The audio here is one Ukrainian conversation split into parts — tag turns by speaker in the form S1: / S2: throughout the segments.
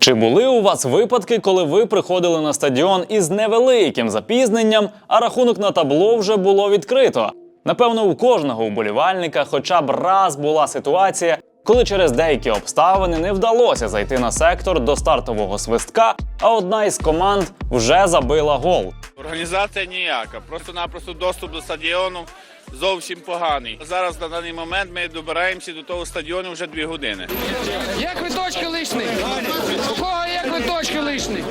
S1: Чи були у вас випадки, коли ви приходили на стадіон із невеликим запізненням, а рахунок на табло вже було відкрито? Напевно, у кожного уболівальника хоча б раз була ситуація, коли через деякі обставини не вдалося зайти на сектор до стартового свистка, а одна із команд вже забила гол.
S2: Організація ніяка, просто-напросто доступ до стадіону зовсім поганий. Зараз на даний момент ми добираємося до того стадіону вже дві години.
S3: Є квиточки лишні? У кого є квиточки лишні?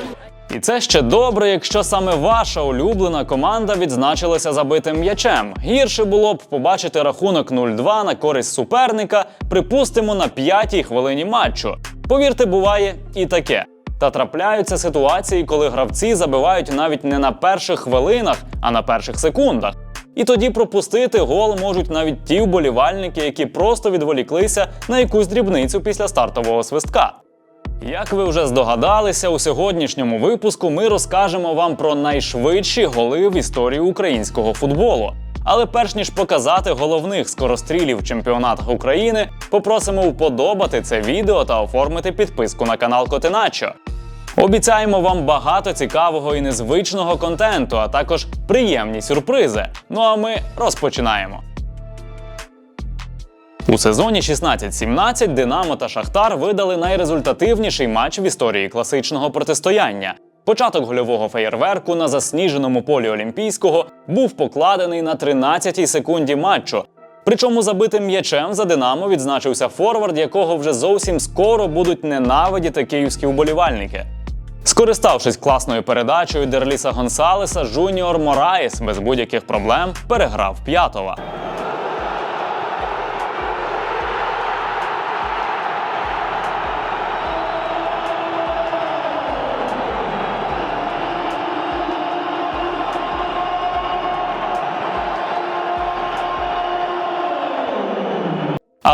S1: І це ще добре, якщо саме ваша улюблена команда відзначилася забитим м'ячем. Гірше було б побачити рахунок 0-2 на користь суперника, припустимо, на п'ятій хвилині матчу. Повірте, буває і таке. Та трапляються ситуації, коли гравці забивають навіть не на перших хвилинах, а на перших секундах. І тоді пропустити гол можуть навіть ті вболівальники, які просто відволіклися на якусь дрібницю після стартового свистка. Як ви вже здогадалися, у сьогоднішньому випуску ми розкажемо вам про найшвидші голи в історії українського футболу. Але перш ніж показати головних скорострілів в чемпіонатах України, попросимо вподобати це відео та оформити підписку на канал Котиначо. Обіцяємо вам багато цікавого і незвичного контенту, а також приємні сюрпризи. Ну а ми розпочинаємо. У сезоні 16-17 Динамо та Шахтар видали найрезультативніший матч в історії класичного протистояння. Початок гольового феєрверку на засніженому полі Олімпійського був покладений на 13-й секунді матчу. Причому забитим м'ячем за Динамо відзначився форвард, якого вже зовсім скоро будуть ненавидіти київські вболівальники. Скориставшись класною передачею Дерліса Гонсалеса, Жуніор Мораєс без будь-яких проблем переграв п'ятова.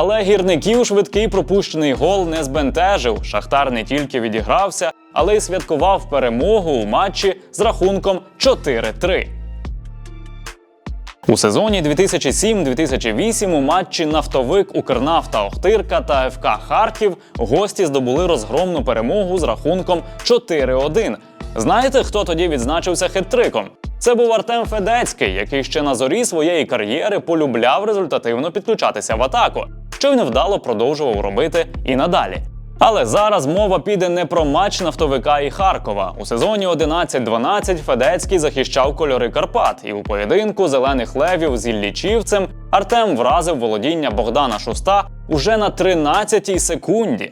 S1: Але гірників швидкий пропущений гол не збентежив. Шахтар не тільки відігрався, але й святкував перемогу у матчі з рахунком 4-3. У сезоні 2007-2008 у матчі Нафтовик, Укрнафта Охтирка та ФК Харків гості здобули розгромну перемогу з рахунком 4-1. Знаєте, хто тоді відзначився хет-триком? Це був Артем Федецький, який ще на зорі своєї кар'єри полюбляв результативно підключатися в атаку, що й невдало продовжував робити і надалі. Але зараз мова піде не про матч нафтовика і Харкова. У сезоні 11-12 Федецький захищав кольори Карпат, і у поєдинку зелених левів з Іллічівцем Артем вразив володіння Богдана Шуста уже на 13-й секунді.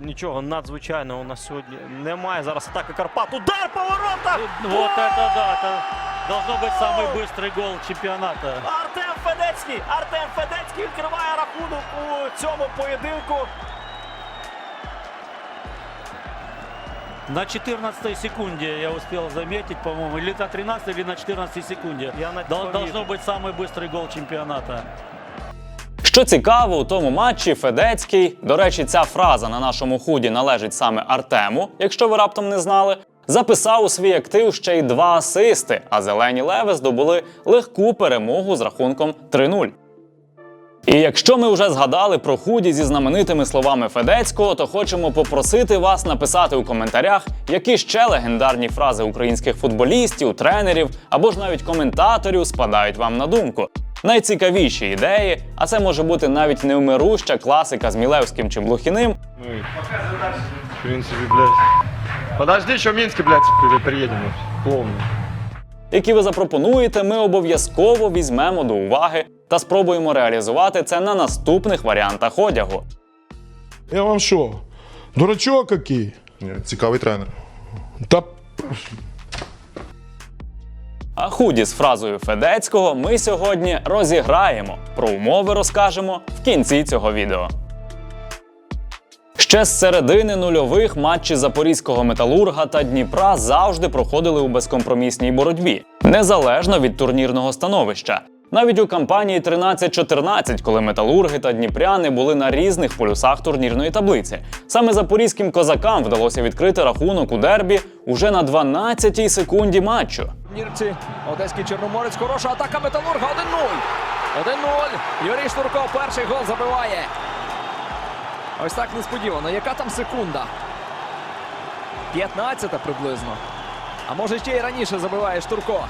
S4: Нічого надзвичайного у нас сьогодні немає. Зараз атака Карпат. Удар по воротах!
S5: Вот это да, это должно быть самый быстрый гол чемпионата.
S4: Артем Федецький! Артем Федецький відкриває рахунок у цьому поєдинку.
S5: На 14 секунде я успел заметить, по-моему, или на 13, или на 14 секунде.
S4: Я на
S5: Дол-
S4: помітив.
S5: Должно быть самый быстрый гол чемпионата.
S1: Що цікаво, у тому матчі Федецький, до речі, ця фраза на нашому худі належить саме Артему, якщо ви раптом не знали, записав у свій актив ще й два асисти, а зелені леви здобули легку перемогу з рахунком 3-0. І якщо ми вже згадали про худі зі знаменитими словами Федецького, то хочемо попросити вас написати у коментарях, які ще легендарні фрази українських футболістів, тренерів або ж навіть коментаторів спадають вам на думку. Найцікавіші ідеї, а це може бути навіть невмируща класика з Мілевським чи Блохіним,
S6: В принципе, блядь. Подожди, еще в Минске, блядь, при- приедем. Клоун.
S1: які ви запропонуєте, ми обов'язково візьмемо до уваги та спробуємо реалізувати це на наступних варіантах одягу.
S7: Я вам що? Дурачок який?
S8: Ні, Цікавий тренер.
S7: Та
S1: А худі з фразою Федецького ми сьогодні розіграємо. Про умови розкажемо в кінці цього відео. Ще з середини нульових матчі запорізького металурга та Дніпра завжди проходили у безкомпромісній боротьбі, незалежно від турнірного становища. Навіть у кампанії 13-14, коли металурги та дніпряни були на різних полюсах турнірної таблиці, саме запорізьким козакам вдалося відкрити рахунок у дербі уже на 12-й секунді матчу.
S3: Нірці, Одеський Чорноморець, хороша атака Металурга 1-0. 1-0. Юрій Штурков перший гол забиває. Ось так несподівано. Яка там секунда? 15-та приблизно. А може ще й раніше забиває Штурко.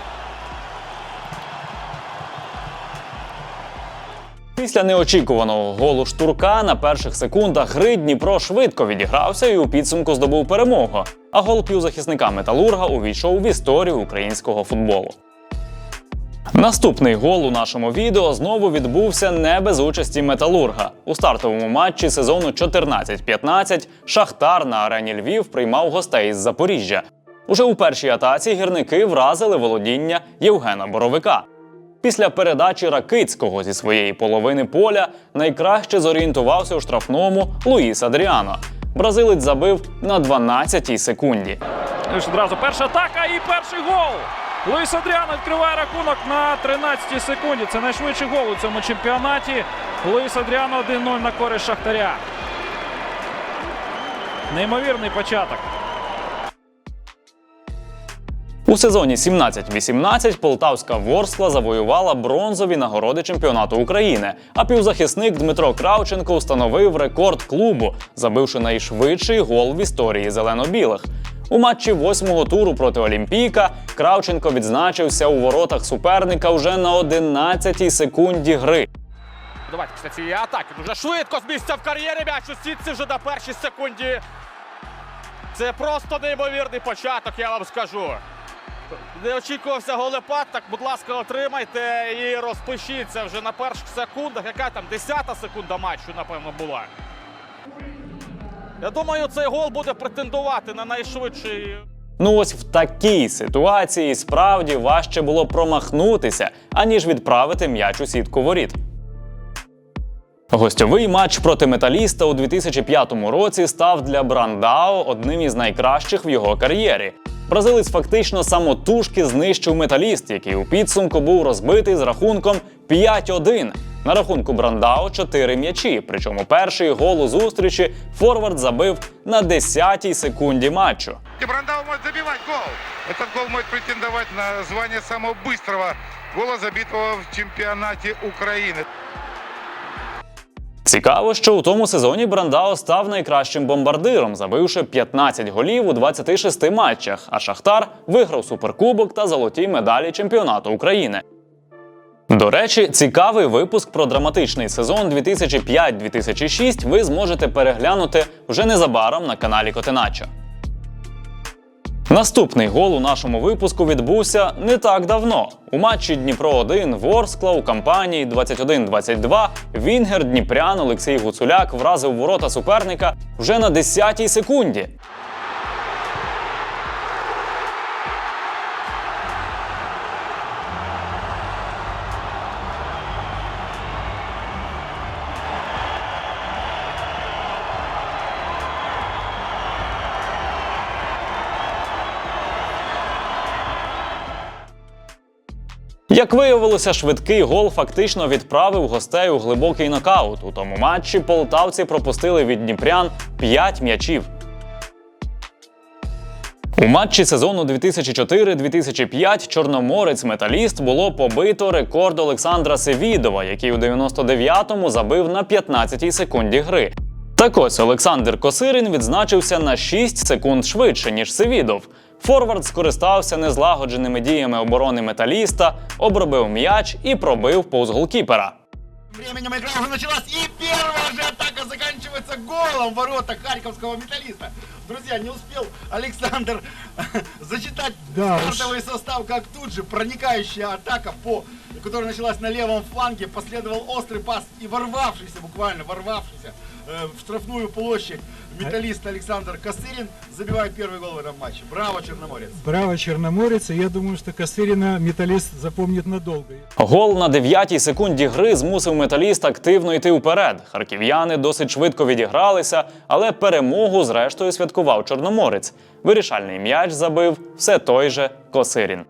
S1: Після неочікуваного голу штурка на перших секундах гри Дніпро швидко відігрався і у підсумку здобув перемогу. А гол півзахисника Металурга увійшов в історію українського футболу. Наступний гол у нашому відео знову відбувся не без участі Металурга. У стартовому матчі сезону 14-15 Шахтар на арені Львів приймав гостей із Запоріжжя. Уже у першій атаці гірники вразили володіння Євгена Боровика. Після передачі Ракицького зі своєї половини поля найкраще зорієнтувався у штрафному Луїс Адріано. Бразилець забив на 12-й секунді.
S8: Лише одразу перша атака і перший гол. Луїс Адріано відкриває рахунок на 13-й секунді. Це найшвидший гол у цьому чемпіонаті. Луїс Адріано 1-0 на користь Шахтаря. Неймовірний початок.
S1: У сезоні 17-18 полтавська Ворскла завоювала бронзові нагороди чемпіонату України. А півзахисник Дмитро Кравченко встановив рекорд клубу, забивши найшвидший гол в історії зелено-білих. У матчі восьмого туру проти Олімпійка Кравченко відзначився у воротах суперника вже на 11-й секунді гри.
S9: Давайте після цієї атаки дуже швидко з місця в кар'єрі м'яч у сітці вже на першій секунді. Це просто неймовірний початок, я вам скажу. Не очікувався голепад, так, будь ласка, отримайте і розпишіться вже на перших секундах. Яка там 10-та секунда матчу, напевно, була. Я думаю, цей гол буде претендувати на найшвидший
S1: Ну ось в такій ситуації справді важче було промахнутися, аніж відправити м'яч у сітку воріт. Гостьовий матч проти металіста у 2005 році став для Брандао одним із найкращих в його кар'єрі Бразилець фактично самотужки знищив металіст, який у підсумку був розбитий з рахунком 5-1. На рахунку Брандао 4 м'ячі. Причому перший гол у зустрічі Форвард забив на 10-й секунді матчу.
S10: И Брандау может забивать гол. Этот гол может претендовать на звание самого быстрого гола, забитого в чемпионате Украины.
S1: Цікаво, що у тому сезоні Брандао став найкращим бомбардиром, забивши 15 голів у 26 матчах, а Шахтар виграв суперкубок та золоті медалі чемпіонату України. До речі, цікавий випуск про драматичний сезон 2005-2006 ви зможете переглянути вже незабаром на каналі Котеначо. Наступний гол у нашому випуску відбувся не так давно. У матчі Дніпро 1 Ворскла у кампанії 21-22 Вінгер Дніпрян Олексій Гуцуляк вразив ворота суперника вже на 10-й секунді. Як виявилося, швидкий гол фактично відправив гостей у глибокий нокаут. У тому матчі полтавці пропустили від дніпрян 5 м'ячів. У матчі сезону 2004-2005 Чорноморець Металіст було побито рекорд Олександра Севідова, який у 99-му забив на 15-й секунді гри. Так ось Олександр Косирин відзначився на 6 секунд швидше, ніж Севідов. Форвард скористався незлагодженими діями оборони металіста, обробив м'яч і пробив повз голкіпера.
S11: Временем игра уже началась, и первая же атака заканчивается голом в ворота харьковского металлиста. Друзья, не успел Александр зачитать стартовый состав, как тут же проникающая атака, по, которая началась на левом фланге, последовал острый пас и ворвавшийся, буквально ворвавшийся э, в штрафную площадь металлист Александр Косырин забивает первый гол в этом матче. Браво, Черноморец!
S12: Браво, Черноморец. И я думаю, что Косырина металлист запомнит надолго.
S1: Гол на 9-й секунді гри змусив металіст активно йти вперед. Харків'яни досить швидко відігралися, але перемогу зрештою святкував Чорноморець. Вирішальний м'яч забив все той же Косирін.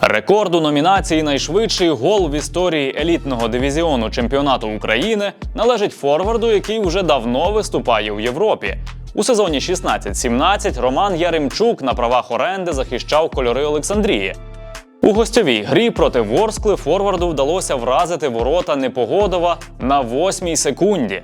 S1: Рекорд у номінації Найшвидший гол в історії елітного дивізіону чемпіонату України належить форварду, який вже давно виступає у Європі. У сезоні 16-17 Роман Яремчук на правах оренди захищав кольори Олександрії. У гостьовій грі проти Ворскли форварду вдалося вразити ворота Непогодова на восьмій секунді.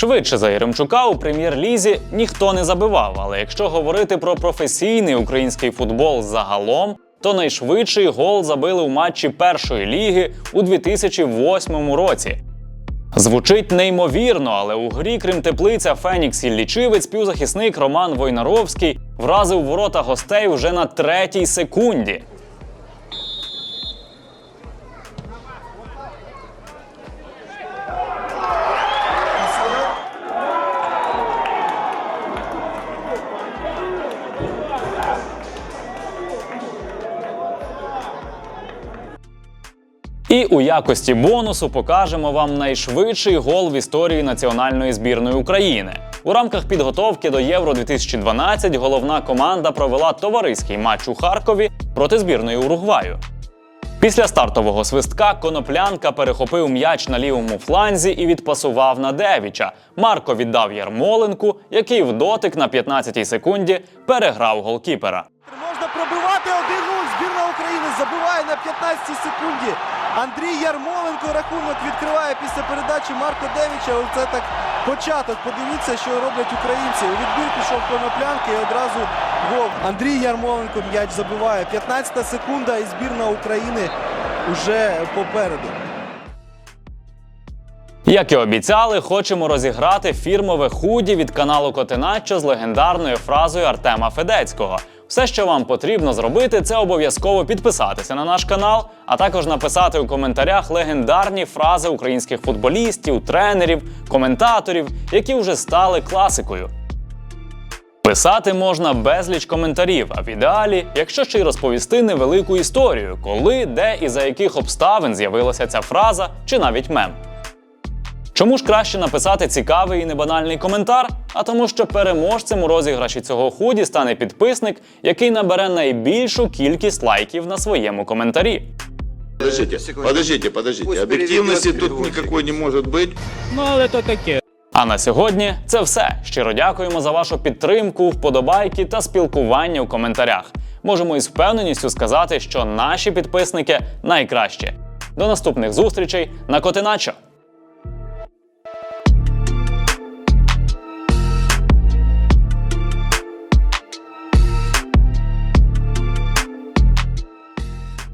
S1: Швидше за Єремчука у прем'єр-лізі ніхто не забивав. Але якщо говорити про професійний український футбол загалом, то найшвидший гол забили у матчі першої ліги у 2008 році. Звучить неймовірно, але у грі, крім теплиця Фенікс і лічивець, півзахисник Роман Войнаровський вразив ворота гостей уже на третій секунді. І у якості бонусу покажемо вам найшвидший гол в історії національної збірної України. У рамках підготовки до Євро 2012 головна команда провела товариський матч у Харкові проти збірної Уругваю. Після стартового свистка коноплянка перехопив м'яч на лівому фланзі і відпасував на Девіча. Марко віддав Ярмоленку, який в дотик на 15-й секунді переграв голкіпера.
S13: Можна пробивати 1-0. Збірна України забиває на 15 секунді. Андрій Ярмоленко рахунок відкриває після передачі Марко Девіча. Це так початок. Подивіться, що роблять українці. У відбір пішов коноплянки і одразу гол. Андрій Ярмоленко м'яч забиває. 15 секунда і збірна України вже попереду.
S1: Як і обіцяли, хочемо розіграти фірмове худі від каналу Котеначчо з легендарною фразою Артема Федецького. Все, що вам потрібно зробити, це обов'язково підписатися на наш канал, а також написати у коментарях легендарні фрази українських футболістів, тренерів, коментаторів, які вже стали класикою. Писати можна безліч коментарів, а в ідеалі, якщо ще й розповісти невелику історію, коли, де і за яких обставин з'явилася ця фраза чи навіть мем. Чому ж краще написати цікавий і небанальний коментар? А тому, що переможцем у розіграші цього худі стане підписник, який набере найбільшу кількість лайків на своєму коментарі.
S14: Подождите, подождите, подождите. Объективности тут никакой не может быть.
S8: Ну, але то таке.
S1: А на сьогодні це все. Щиро дякуємо за вашу підтримку, вподобайки та спілкування у коментарях. Можемо із впевненістю сказати, що наші підписники найкращі. До наступних зустрічей на Котиначо!